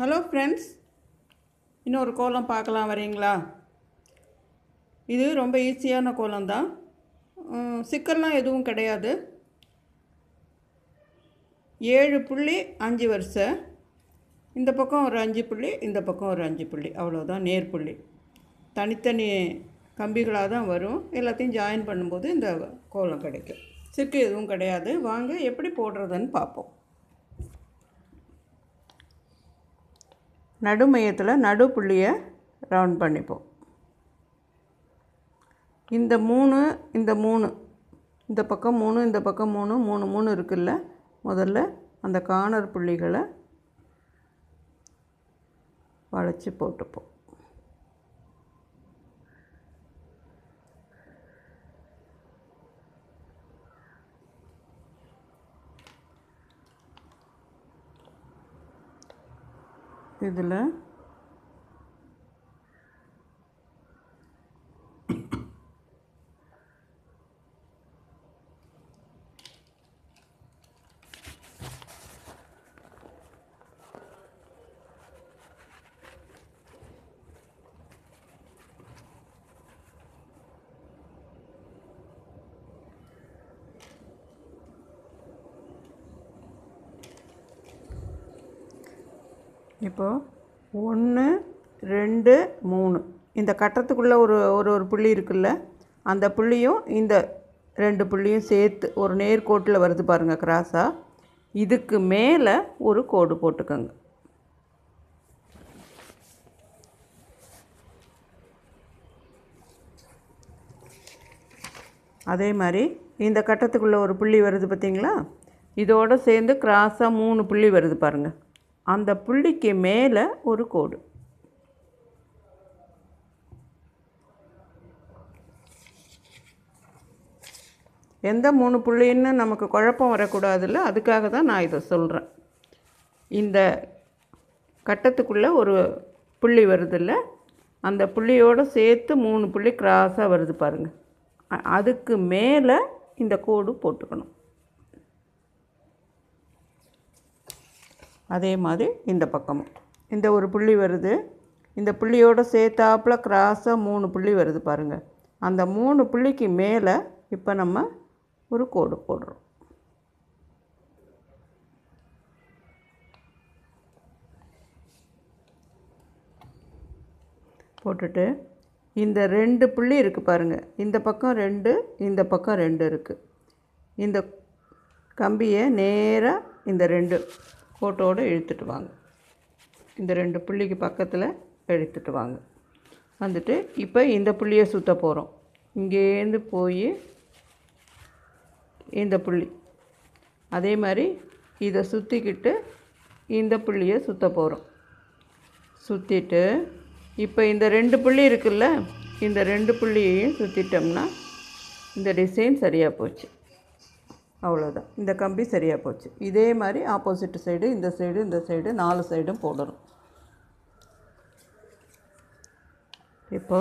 Hello friends இன்னொரு கோலம் பார்க்கலாம் வரீங்களா? இது ரொம்ப ஈஸியான கோலம் தான் சிக்கல்லாம் எதுவும் கிடையாது. ஏழு புள்ளி அஞ்சு வரிசை இந்த பக்கம் ஒரு அஞ்சு புள்ளி இந்த பக்கம் ஒரு அஞ்சு புள்ளி. அவ்வளோதான் நேர் புள்ளி. தனித்தனி கம்பிகளாக தான் வரும். எல்லாத்தையும் ஜாயின் பண்ணும்போது இந்த கோலம் கிடைக்கும். சிக்கு எதுவும் கிடையாது. வாங்க எப்படி போடுறதுன்னு பார்ப்போம். நடுமையத்தில் நடு புள்ளியை ரவுண்ட் பண்ணிப்போம். இந்த மூணு இந்த மூணு இந்த பக்கம் மூணு இந்த பக்கம் மூணு மூணு மூணு இருக்குல்ல? முதல்ல அந்த கார்னர் புள்ளிகளை வளைச்சி போட்டுப்போம். இதில் இப்போது ஒன்று ரெண்டு மூணு. இந்த கட்டத்துக்குள்ளே ஒரு ஒரு ஒரு புள்ளி இருக்குல்ல அந்த புள்ளியும் இந்த ரெண்டு புள்ளியும் சேர்த்து ஒரு நேர்கோட்டில் வருது பாருங்கள் கிராஸாக இதுக்கு மேலே ஒரு கோடு போட்டுக்கோங்க. அதே மாதிரி இந்த கட்டத்துக்குள்ளே ஒரு புள்ளி வருது பார்த்தீங்களா இதோடு சேர்ந்து கிராஸாக மூணு புள்ளி வருது பாருங்கள் அந்த புள்ளிக்கு மேலே ஒரு கோடு. எந்த மூணு புள்ளின்னு நமக்கு குழப்பம் வரக்கூடாதுல்ல? அதுக்காக தான் நான் இதை சொல்கிறேன் இந்த கட்டத்துக்குள்ளே ஒரு புள்ளி வருதில்ல? அந்த புள்ளியோடு சேர்த்து மூணு புள்ளி கிராஸாக வருது பாருங்கள் அதுக்கு மேலே இந்த கோடு போட்டுக்கணும். அதே மாதிரி இந்த பக்கமும். இந்த ஒரு புள்ளி வருது. இந்த புள்ளியோட சேர்த்தாப்பில் கிராஸாக மூணு புள்ளி வருது பாருங்கள் அந்த மூணு புள்ளிக்கு மேலே இப்போ நம்ம ஒரு கோடு போடுறோம். போட்டுட்டு இந்த ரெண்டு புள்ளி இருக்குது பாருங்கள் இந்த பக்கம் ரெண்டு இந்த பக்கம் ரெண்டு இருக்குது இந்த கம்பியை நேராக இந்த ரெண்டு கோட்டோடு இழுத்துட்டு வாங்க. இந்த ரெண்டு புள்ளிக்கு பக்கத்தில் இழுத்துட்டு வாங்க. வந்துட்டு இப்போ இந்த புள்ளியை சுற்ற போகிறோம் இங்கேருந்து போய் இந்த புள்ளி. அதே மாதிரி இதை சுற்றிக்கிட்டு இந்த புள்ளியை சுற்ற போகிறோம் சுற்றிட்டு இப்போ இந்த ரெண்டு புள்ளி இருக்குல்ல இந்த ரெண்டு புள்ளியையும் சுற்றிட்டோம்னா இந்த டிசைன் சரியாக போச்சு. அவ்வளோதான் இந்த கம்பி சரியாக போச்சு. இதே மாதிரி ஆப்போசிட் சைடு இந்த சைடு இந்த சைடு நாலு சைடும் போடணும். இப்போ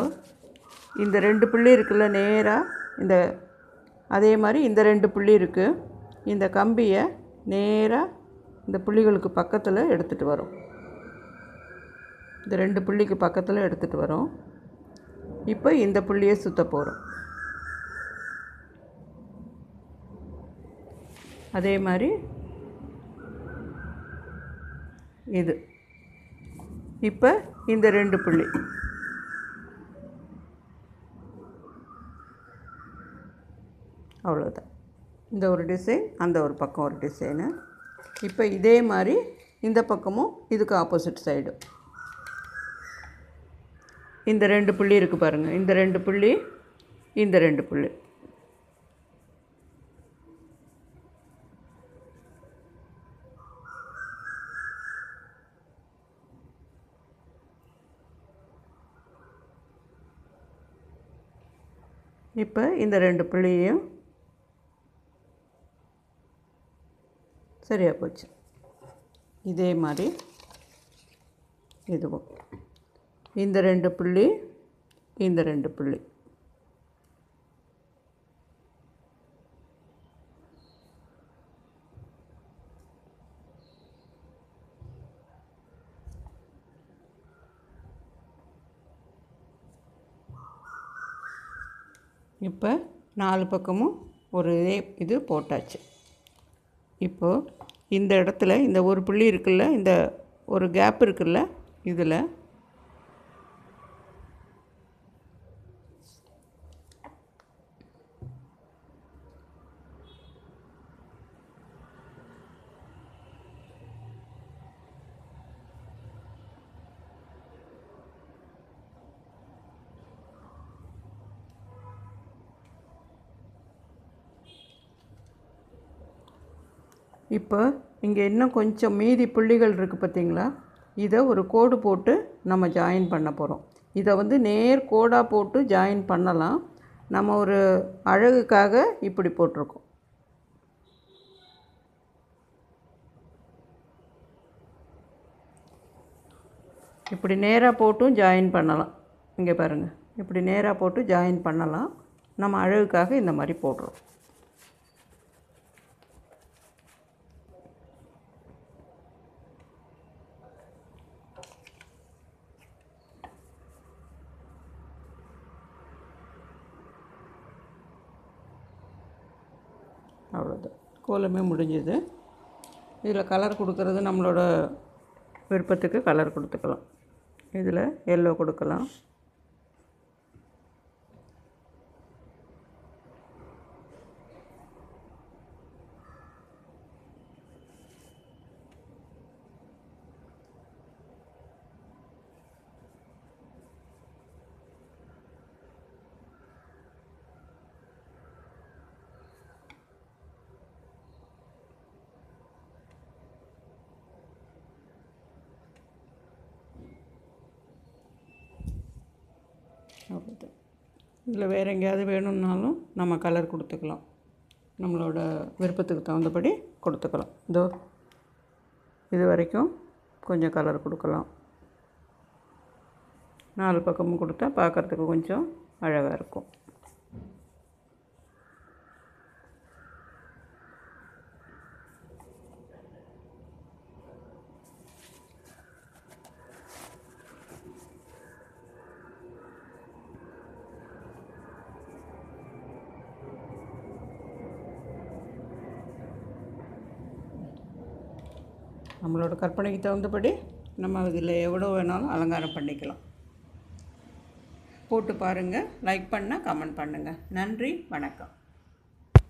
இந்த ரெண்டு புள்ளி இருக்குல்ல நேராக இந்த அதே மாதிரி இந்த ரெண்டு புள்ளி இருக்குது இந்த கம்பியை நேராக இந்த புள்ளிகளுக்கு பக்கத்தில் எடுத்துகிட்டு வரும். இந்த ரெண்டு புள்ளிக்கு பக்கத்தில் எடுத்துகிட்டு வரும். இப்போ இந்த புள்ளியை சுற்ற போகிறோம் அதே மாதிரி இது. இப்போ இந்த ரெண்டு புள்ளி. அவ்வளோதான் இந்த ஒரு டிசைன் அந்த ஒரு பக்கம் ஒரு டிசைனு இப்போ இதே மாதிரி இந்த பக்கமும் இதுக்கு ஆப்போசிட் சைடு இந்த ரெண்டு புள்ளி இருக்குது பாருங்கள் இந்த ரெண்டு புள்ளி இந்த ரெண்டு புள்ளி. இப்போ இந்த ரெண்டு புள்ளியையும் சரியாக போச்சு. இதே மாதிரி இதுவும். இந்த ரெண்டு புள்ளி இந்த ரெண்டு புள்ளி. இப்போ நாலு பக்கமும் ஒரு இதே இது போட்டாச்சு. இப்போது இந்த இடத்துல இந்த ஒரு புள்ளி இருக்குல்ல இந்த ஒரு கேப் இருக்குல்ல இதில் இப்போ இங்கே இன்னும் கொஞ்சம் மீதி புள்ளிகள் இருக்குது பார்த்தீங்களா? இதை ஒரு கோடு போட்டு நம்ம ஜாயின் பண்ண போகிறோம் இதை வந்து நேர் கோடாக போட்டு ஜாயின் பண்ணலாம். நம்ம ஒரு அழகுக்காக இப்படி போட்டிருக்கோம். இப்படி நேராக போட்டும் ஜாயின் பண்ணலாம். இங்கே பாருங்கள் இப்படி நேராக போட்டு ஜாயின் பண்ணலாம். நம்ம அழகுக்காக இந்த மாதிரி போடுறோம். அவ்வளோதான் கோலமே முடிஞ்சது. இதில் கலர் கொடுக்கறது நம்மளோட விருப்பத்துக்கு கலர் கொடுத்துக்கலாம். இதில் எல்லோ கொடுக்கலாம் அவ்வளோதான் இதில் வேறு எங்கேயாவது வேணும்னாலும் நம்ம கலர் கொடுத்துக்கலாம். நம்மளோட விருப்பத்துக்கு தகுந்தபடி கொடுத்துக்கலாம். இதோ இது வரைக்கும் கொஞ்சம் கலர் கொடுக்கலாம். நாலு பக்கமும் கொடுத்தா பார்க்குறதுக்கு கொஞ்சம் அழகாக இருக்கும். நம்மளோட கற்பனைக்கு தகுந்தபடி நம்ம இதில் எவ்வளோ வேணாலும் அலங்காரம் பண்ணிக்கலாம். போட்டு பாருங்கள் லைக் பண்ணால் கமெண்ட் பண்ணுங்கள் நன்றி வணக்கம்.